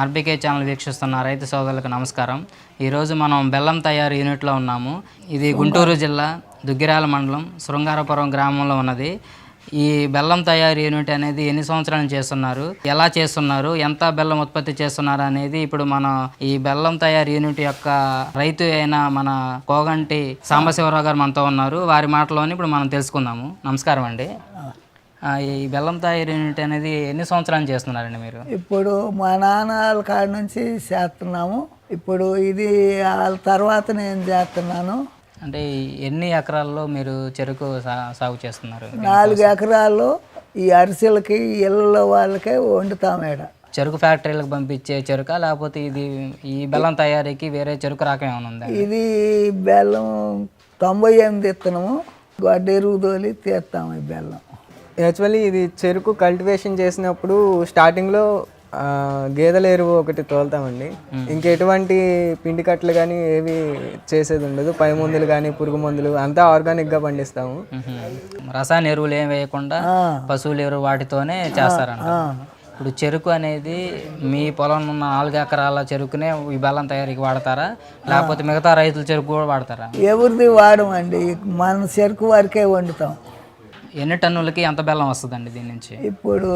RBK channel వీక్షిస్తున్న రైతు సోదరులకు నమస్కారం. ఈరోజు మనం బెల్లం తయారు యూనిట్లో ఉన్నాము. ఇది గుంటూరు జిల్లా దుగ్గిరాల మండలం శృంగారపురం గ్రామంలో ఉన్నది. ఈ బెల్లం తయారు యూనిట్ అనేది ఎన్ని సంవత్సరాలు చేస్తున్నారు? ఎలా చేస్తున్నారు? ఎంత బెల్లం ఉత్పత్తి చేస్తున్నారు అనేది ఇప్పుడు మన ఈ బెల్లం తయారు యూనిట్ యొక్క రైతు అయిన మన కోగంటి సాంబశివరావు గారు మనతో ఉన్నారు. వారి మాటలోని ఇప్పుడు మనం తెలుసుకుందాము. నమస్కారం అండి. ఈ బెల్లం తయారు యూనిట్ అనేది ఎన్ని సంవత్సరాలు చేస్తున్నారండి మీరు? ఇప్పుడు మా నాన్న వాళ్ళ కాడ నుంచి చేస్తున్నాము. ఇప్పుడు ఇది వాళ్ళ తర్వాత నేను చేస్తున్నాను. అంటే ఎన్ని ఎకరాల్లో మీరు చెరుకు సాగు చేస్తున్నారు? నాలుగు ఎకరాలు ఈ అరిసెలకి ఇళ్ళ వాళ్ళకే వండుతాం ఈడ. చెరుకు ఫ్యాక్టరీలకు పంపించే చెరుక? లేకపోతే ఇది ఈ బెల్లం తయారీకి వేరే చెరుకు రకం ఏమైనా ఉందా? ఇది బెల్లం తొంభై ఎనిమిది ఇత్తనము. గొడ్డ ఎరువు తోలి తీస్తాము ఈ బెల్లం. యాక్చువల్లీ ఇది చెరుకు కల్టివేషన్ చేసినప్పుడు స్టార్టింగ్లో గేదెల ఎరువు ఒకటి తోలుతామండి. ఇంకెటువంటి పిండి కట్టలు కానీ ఏవి చేసేది ఉండదు. పై మందులు కానీ పురుగు మందులు అంతా ఆర్గానిక్గా పండిస్తాము. మ్మ్. రసాయన ఎరువులు ఏం వేయకుండా పశువుల ఎరువు వాటితోనే చేస్తారంట. ఇప్పుడు చెరుకు అనేది మీ పొలం ఉన్న నాలుగు ఎకరాల చెరుకునే ఈ బెల్లం తయారీకి వాడతారా? లేకపోతే మిగతా రైతుల చెరుకు కూడా వాడతారా? ఎవరిది వాడమండి? మన చెరుకు వరకే వండుతాం. ఎన్ని టన్నులకి ఎంత బెల్లం వస్తుందండి దీని నుంచి? ఇప్పుడు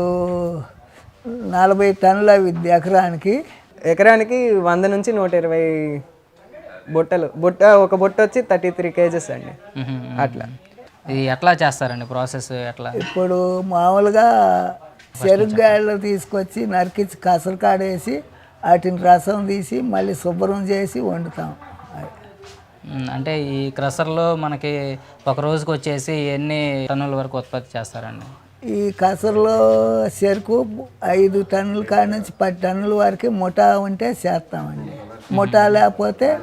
నలభై టన్నుల విద్య ఎకరానికి. ఎకరానికి వంద నుంచి నూట ఇరవై బుట్టలు. బుట్ట ఒక బుట్ట వచ్చి థర్టీ త్రీ కేజెస్ అండి. అట్లా. ఇది ఎట్లా చేస్తారండి ప్రాసెస్ ఎట్లా? ఇప్పుడు మామూలుగా చెరుగ్గాయలు తీసుకొచ్చి నరికించి కసరు కాడేసి వాటిని రసం తీసి మళ్ళీ శుభ్రం చేసి వండుతాం. అంటే ఈ క్రషర్లో మనకి ఒక రోజుకి వచ్చేసి ఎన్ని టన్నుల వరకు ఉత్పత్తి చేస్తారండి? ఈ కసరులో చెరుకు ఐదు టన్నుల కాడ నుంచి పది టన్నుల వరకు ముఠా ఉంటే చేస్తామండి. ముఠా లేకపోతే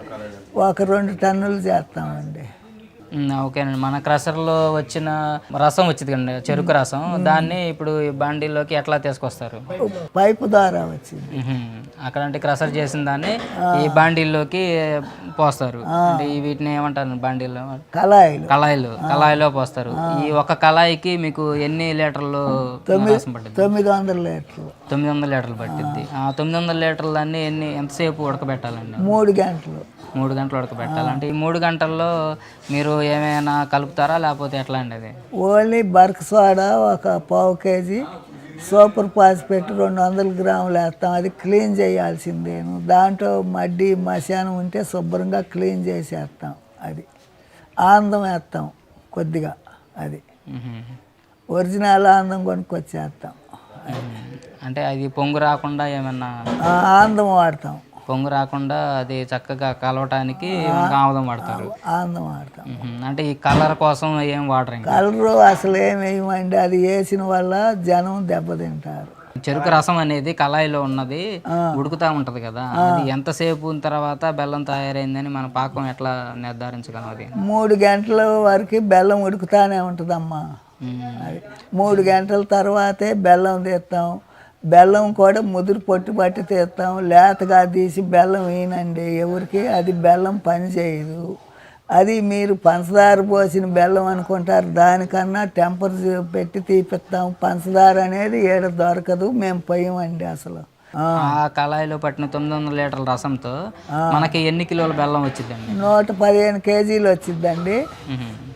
ఒక రెండు టన్నులు చేస్తామండి. ఓకేనండి మన క్రషర్లో వచ్చిన రసం వచ్చింది కండి చెరుకు రసం. దాన్ని ఇప్పుడు ఈ బాండీలోకి ఎట్లా తీసుకొస్తారు? పైపు ద్వారా వచ్చింది. అక్కడ అంటే క్రషర్ చేసిన దాన్ని ఈ బాండీల్లోకి పోస్తారు. అంటే వీటిని ఏమంటారు బాండీలో కళాయిలు. కళాయిలు. కళాయిలో పోస్తారు. ఈ ఒక కళాయికి మీకు ఎన్ని లీటర్లు తొమ్మిది వందల లీటర్లు. తొమ్మిది వందల లీటర్లు పట్టింది ఆ. తొమ్మిది వందల లీటర్లు అన్ని ఎన్ని ఎంతసేపు ఉడకబెట్టాలండి? మూడు గంటలు. మూడు గంటలు ఉడకబెట్టాలి. అంటే ఈ మూడు గంటల్లో మీరు ఏమైనా కలుపుతారా లేకపోతే ఎట్లా అండి అది ఓన్లీ బర్క్ సోడా ఒక పావు కేజీ సూపర్ పాస్పేట్ రెండు వందల గ్రాములు వేస్తాం. అది క్లీన్ చేయాల్సిందేను దాంట్లో మడ్డి మశానం ఉంటే శుభ్రంగా క్లీన్ చేసేస్తాం. అది ఆనందం వేస్తాం కొద్దిగా అది. ఒరిజినల్ ఆనందం కొనుక్కొచ్చేస్తాం. అంటే అది పొంగు రాకుండా ఏమన్నా ఆనందం వాడతాం. పొంగు రాకుండా అది చక్కగా కలవటానికి ఆముదం వాడతారు. ఆనందం వాడతాం. అంటే ఈ కలర్ కోసం ఏం వాడరు కలరు అసలు ఏమేయమండి అది వేసిన వల్ల జనం దెబ్బతింటారు. చెరుకు రసం అనేది కళాయిలో ఉన్నది ఉడుకుతా ఉంటది కదా. అది ఎంతసేపు ఉన్న తర్వాత బెల్లం తయారైందని మన పాకం ఎట్లా నిర్ధారించగలం అది? మూడు గంటల వరకు బెల్లం ఉడుకుతానే ఉంటుందమ్మా. మూడు గంటల తర్వాతే బెల్లం తీస్తాం. బెల్లం కూడా ముదురు పొట్టు పట్టి తీస్తాం. లేతగా తీసి బెల్లం వేయనండి. ఎవరికి అది బెల్లం పని చేయదు. అది మీరు పంచదార పోసిన బెల్లం అనుకుంటారు. దానికన్నా టెంపర్ పెట్టి తీపిస్తాం. పంచదార అనేది ఏడ దొరకదు. మేము పోయామండి అసలు. ఆ, కళాయిలో పట్టిన తొమ్మిది వందల లీటర్ల రసంతో మనకి ఎన్ని కిలోల బెల్లం వచ్చిందండి నూట పదిహేను కేజీలు వచ్చిందండి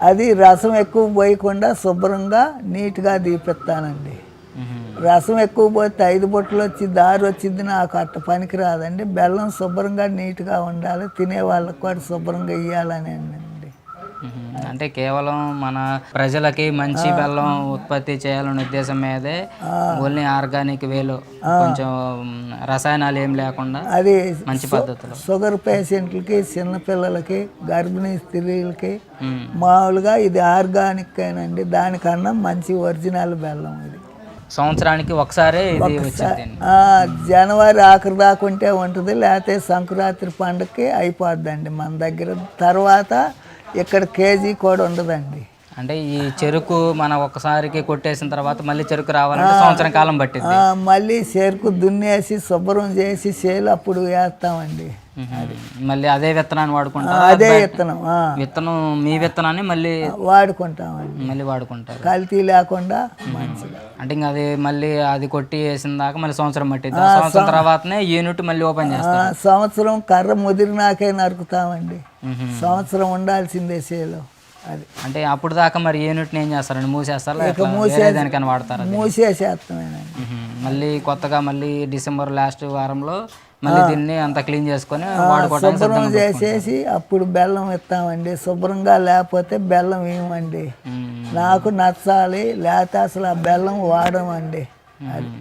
అది రసం ఎక్కువ పోయకుండా శుభ్రంగా నీట్గా తీపిస్తానండి. రసం ఎక్కువ పోతే ఐదు బొట్టలు వచ్చి దారి వచ్చింది నాకు అట్ట పనికి రాదండి. బెల్లం శుభ్రంగా నీట్గా ఉండాలి తినే వాళ్ళకి కూడా శుభ్రంగా ఇవ్వాలని అండి. అంటే కేవలం మన ప్రజలకి మంచి బెల్లం ఉత్పత్తి చేయాలనే ఉద్దేశం మీదే ఓన్లీ ఆర్గానిక్ వేలో కొంచెం రసాయనాలు ఏం లేకుండా అది మంచి పద్ధతిలో. షుగర్ పేషెంట్లకి చిన్నపిల్లలకి గర్భిణీ స్త్రీలకి మ్మ్. మామూలుగా ఇది ఆర్గానిక్ ఏనండి దానికన్నా మంచి ఒరిజినల్ బెల్లం ఇది. సంవత్సరానికి ఒకసారి ఇది జనవరి ఆఖరి దాకా ఉంటే ఉంటుంది లేకపోతే సంక్రాంతి పండుగకి అయిపోద్దండి మన దగ్గర. తర్వాత ఇక్కడ కేజీ కూడా ఉండదండి. అంటే ఈ చెరుకు మనం ఒకసారికి కొట్టేసిన తర్వాత మళ్ళీ చెరుకు రావాలంటే సంవత్సరం కాలం పట్టింది ఆ, మళ్ళీ చెరుకు దున్నేసి శుభ్రం చేసి చేలు అప్పుడు వేస్తామండి. మళ్ళీ అదే విత్తనాన్ని వాడుకుంటారు అదే విత్తనం విత్తనం మీ విత్తనాన్ని మళ్ళీ వాడుకుంటామండి. మళ్ళీ వాడుకుంటారు. కల్తీ లేకుండా మంచిగా. అంటే ఇంకా అది మళ్ళీ అది కొట్టి వేసిన దాకా మళ్ళీ సంవత్సరం పట్టింది సంవత్సరం తర్వాతనే యూనిట్ మళ్ళీ ఓపెన్ ఆ, చేస్తారు. సంవత్సరం కర్ర ముదిరినాకే నరుకుతామండి. సంవత్సరం ఉండాల్సిందే చేలో. అది. అంటే అప్పుడు దాకా మరి యూనిట్ని ఏం చేస్తారండి? మూసేస్తారా? లేక వేరే దానికైనా వాడతారా మూసేసేస్తామేనండి. మళ్ళీ కొత్తగా మళ్ళీ డిసెంబర్ లాస్ట్ వారంలో మళ్ళీ దీన్ని అంతా క్లీన్ చేసుకొని వాడుకోవడానికి శుభ్రం చేసేసి అప్పుడు బెల్లం ఇస్తామండి. శుభ్రంగా లేకపోతే బెల్లం ఇవ్వమండి. నాకు నచ్చాలి లేకపోతే అసలు ఆ బెల్లం వాడమండి. అది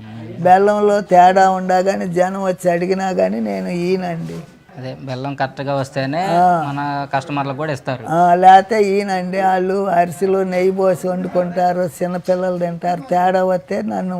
బెల్లంలో తేడా ఉండగానే జనం వచ్చి అడిగినా కానీ నేను ఈయనండి అదే బెల్లం కరెక్ట్గా వస్తేనే మన కస్టమర్లకు కూడా ఇస్తారు. లేకపోతే ఈయనండి వాళ్ళు అరిసెలు నెయ్యి పోసి వండుకుంటారు చిన్నపిల్లలు తింటారు తేడా వస్తే నన్ను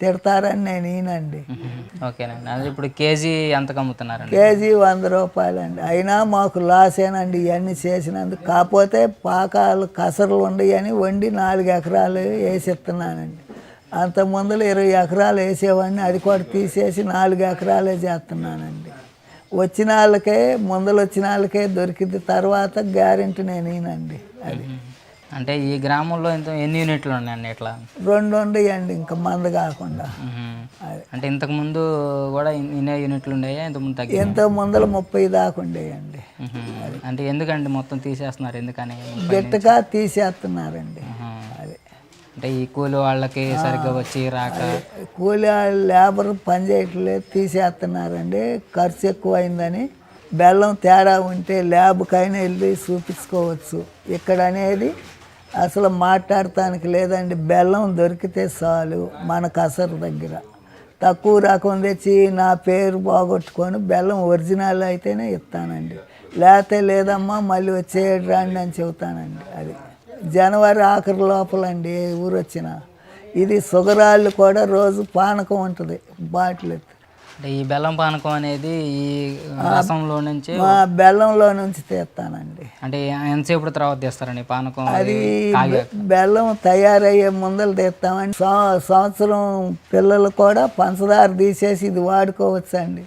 తిడతారని నేను ఈయనండి. ఓకేనండి. అది ఇప్పుడు కేజీ ఎంతకు అమ్ముతున్నారండి కేజీ వంద రూపాయలండి. అయినా మాకు లాసేనండి ఇవన్నీ చేసినందుకు. కాకపోతే పాకాలు కసరలు ఉండయని వండి నాలుగు ఎకరాలు వేసిస్తున్నానండి. అంత ముందులో ఇరవై ఎకరాలు వేసేవాడిని. అది కూడా తీసేసి నాలుగు ఎకరాలే చేస్తున్నానండి. వచ్చిన వాళ్ళకే ముందలు వచ్చిన వాళ్ళకే దొరికింది. తర్వాత గ్యారెంటీ నేను ఈయనండి. అది. అంటే ఈ గ్రామంలో ఎంత ఎన్ని యూనిట్లు ఉన్నాయండి ఇట్లా? రెండు ఉండయండి ఇంకా మంద కాకుండా. అంటే ఇంతకు ముందు కూడా ఇన్- ఇన్నే యూనిట్లు ఉండేయా? ఇంతకు ముందు తగ్గి ఎంతో ముందల ముప్పై దాకా ఉండేయండి. అంటే ఎందుకండి మొత్తం తీసేస్తున్నారు? ఎందుకని? గిట్టగా తీసేస్తున్నారండి. అది. అంటే ఈ కూలి వాళ్ళకి సరిగ్గా వచ్చి రాక? కూలి లేబర్ పని చేయట్లేదు తీసేస్తున్నారండి. ఖర్చు ఎక్కువైందని. బెల్లం తేడా ఉంటే ల్యాబ్కైనా వెళ్ళి చూపించుకోవచ్చు. ఇక్కడ అనేది అసలు మాట్లాడటానికి లేదండి. బెల్లం దొరికితే చాలు మన కసరు దగ్గర. తక్కువ రకం తెచ్చి నా పేరు బాగొట్టుకొని బెల్లం ఒరిజినల్ అయితేనే ఇస్తానండి. లేకపోతే లేదమ్మా మళ్ళీ వచ్చేయడు రాండి అని చెబుతానండి అది. జనవరి ఆఖరి లోపలండి ఏ ఊరు వచ్చిన ఇది సుగరాళ్ళు కూడా రోజు పానకం ఉంటుంది బాటిల్ ఎత్తి. అంటే ఈ బెల్లం పానకం అనేది ఈ రసంలో నుంచి బెల్లంలో నుంచి తీస్తానండి. అంటే ఎంతసేపు తర్వాత తీస్తారండి పానకం అది బెల్లం తయారయ్యే ముందలు తీస్తామండి. సంవత్సరం పిల్లలు కూడా పంచదార తీసేసి ఇది వాడుకోవచ్చండి.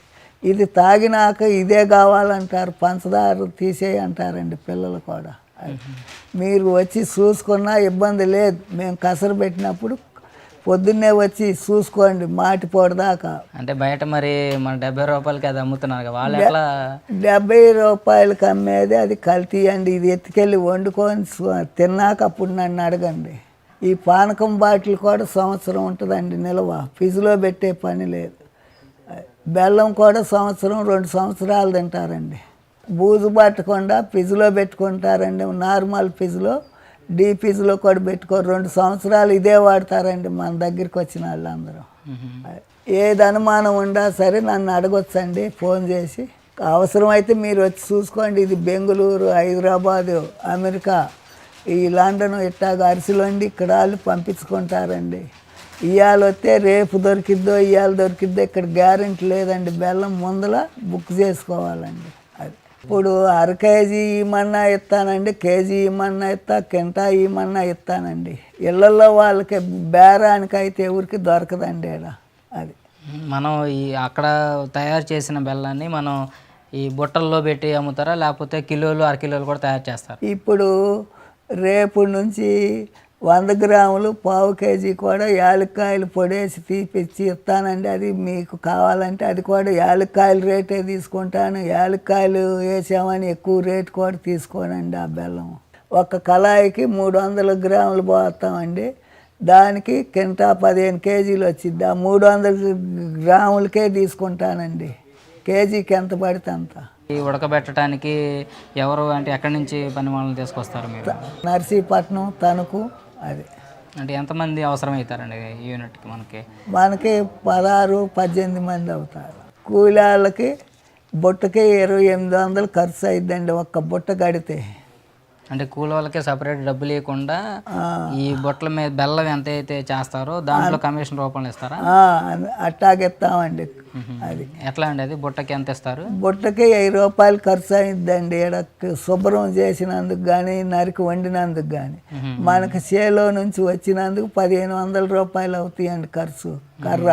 ఇది తాగినాక ఇదే కావాలంటారు పంచదార తీసేయి అంటారండి పిల్లలు కూడా. మీరు వచ్చి చూసుకున్నా ఇబ్బంది లేదు. మేము కసరు పెట్టినప్పుడు పొద్దున్నే వచ్చి చూసుకోండి మాటిపోడు దాకా. అంటే బయట మరి మన డెబ్బై రూపాయలకి అది అమ్ముతున్నారు వాళ్ళు ఎట్లా? డెబ్బై రూపాయలకి అమ్మేది అది కల్తీ అండి. ఇది ఎత్తుకెళ్ళి వండుకొని తిన్నాక అప్పుడు నన్ను అడగండి. ఈ పానకం బాటిల్ కూడా సంవత్సరం ఉంటుందండి నిల్వ. ఫ్రిడ్జ్లో పెట్టే పని లేదు. బెల్లం కూడా సంవత్సరం రెండు సంవత్సరాలు తింటారండి. బూజు పట్టకుండా ఫ్రిడ్జ్లో పెట్టుకుంటారండి నార్మల్ ఫ్రిడ్జ్లో. డీ ఫ్రిడ్జ్లో కూడా పెట్టుకోరు. రెండు సంవత్సరాలు ఇదే వాడతారండి మన దగ్గరికి వచ్చిన వాళ్ళందరూ. ఏది అనుమానం ఉండా సరే నన్ను అడగొచ్చండి ఫోన్ చేసి. అవసరమైతే మీరు వచ్చి చూసుకోండి. ఇది బెంగళూరు హైదరాబాదు అమెరికా ఈ లండన్ ఇట్టాగ అరిసెలండి ఇక్కడ వాళ్ళు పంపించుకుంటారండి. ఇవాళ వస్తే రేపు దొరికిద్దో ఇవాళ దొరికిద్దో ఇక్కడ గ్యారెంటీ లేదండి. బెల్లం ముందల బుక్ చేసుకోవాలండి. ఇప్పుడు అర కేజీ ఇమ్మన్నా ఇస్తానండి కేజీ ఇమ్మన్నా ఇస్తా కింటా ఇమ్మన్నా ఇస్తానండి. ఇళ్ళల్లో వాళ్ళకి బేరానికి అయితే ఎవరికి దొరకదండి ఈడ అది. మనం ఈ అక్కడ తయారు చేసిన బెల్లాన్ని మనం ఈ బుట్టల్లో పెట్టి అమ్ముతారా లేకపోతే కిలోలు అర కిలోలు కూడా తయారు చేస్తారు? ఇప్పుడు రేపు నుంచి వంద గ్రాములు పావు కేజీ కూడా యాలక్కాయలు పొడేసి తీపిచ్చి ఇస్తానండి. అది మీకు కావాలంటే అది కూడా యాలక్కాయల రేటే తీసుకుంటాను. యాలక్కాయలు వేసామని ఎక్కువ రేటు కూడా తీసుకోనండి ఆ బెల్లం. ఒక కళాయికి మూడు వందల గ్రాములు పోస్తామండి. దానికి కింటా పదిహేను కేజీలు వచ్చింది. ఆ మూడు వందల గ్రాములకే తీసుకుంటానండి. కేజీకి ఎంత పడితే అంత. ఈ ఉడకబెట్టడానికి ఎవరు అంటే ఎక్కడి నుంచి పని వాళ్ళని తీసుకొస్తారు మీరు? నర్సీపట్నం తణుకు అది. అంటే ఎంతమంది అవసరం అవుతారండి ఈ యూనిట్కి మనకి? మనకి పదహారు పద్దెనిమిది మంది అవుతారు. కూలీళ్ళకి బుట్టకి ఇరవై ఎనిమిది వందలు ఖర్చు అయిద్దండి ఒక్క బుట్ట కడితే. అంటే కూలి వాళ్ళకి సపరేట్ డబ్బులు ఇవ్వకుండా ఈ బొట్టల మీద బెల్లం ఎంత అయితే చేస్తారో దాంట్లో కమిషన్ రూపంలో ఇస్తారా? ఆ, అట్టాగిస్తామండి అది. ఎట్లా అండి అది? బుట్టకి ఎంత ఇస్తారు? బుట్టకి వెయ్యి రూపాయలు ఖర్చు అయిద్దండి ఈడ శుభ్రం చేసినందుకు కానీ నరికి వండినందుకు కానీ మనకి చేలో నుంచి వచ్చినందుకు పదిహేను వందల రూపాయలు అవుతాయండి ఖర్చు కర్ర.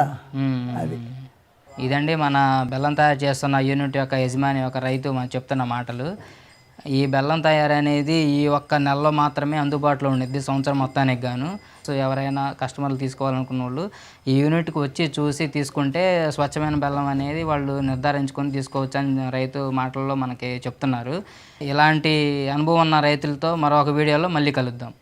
అది. ఇదండి మన బెల్లం తయారు చేస్తున్న యూనిట్ యొక్క యజమాని ఒక రైతు మనం చెప్తున్న మాటలు. ఈ బెల్లం తయారనేది ఈ ఒక్క నెలలో మాత్రమే అందుబాటులో ఉండేది సంవత్సరం మొత్తానికి గాను. సో ఎవరైనా కస్టమర్లు తీసుకోవాలనుకున్న వాళ్ళు ఈ యూనిట్కి వచ్చి చూసి తీసుకుంటే స్వచ్ఛమైన బెల్లం అనేది వాళ్ళు నిర్ధారించుకొని తీసుకోవచ్చు అని రైతు మాటల్లో మనకి చెప్తున్నారు. ఇలాంటి అనుభవం ఉన్న రైతులతో మరొక వీడియోలో మళ్ళీ కలుద్దాం.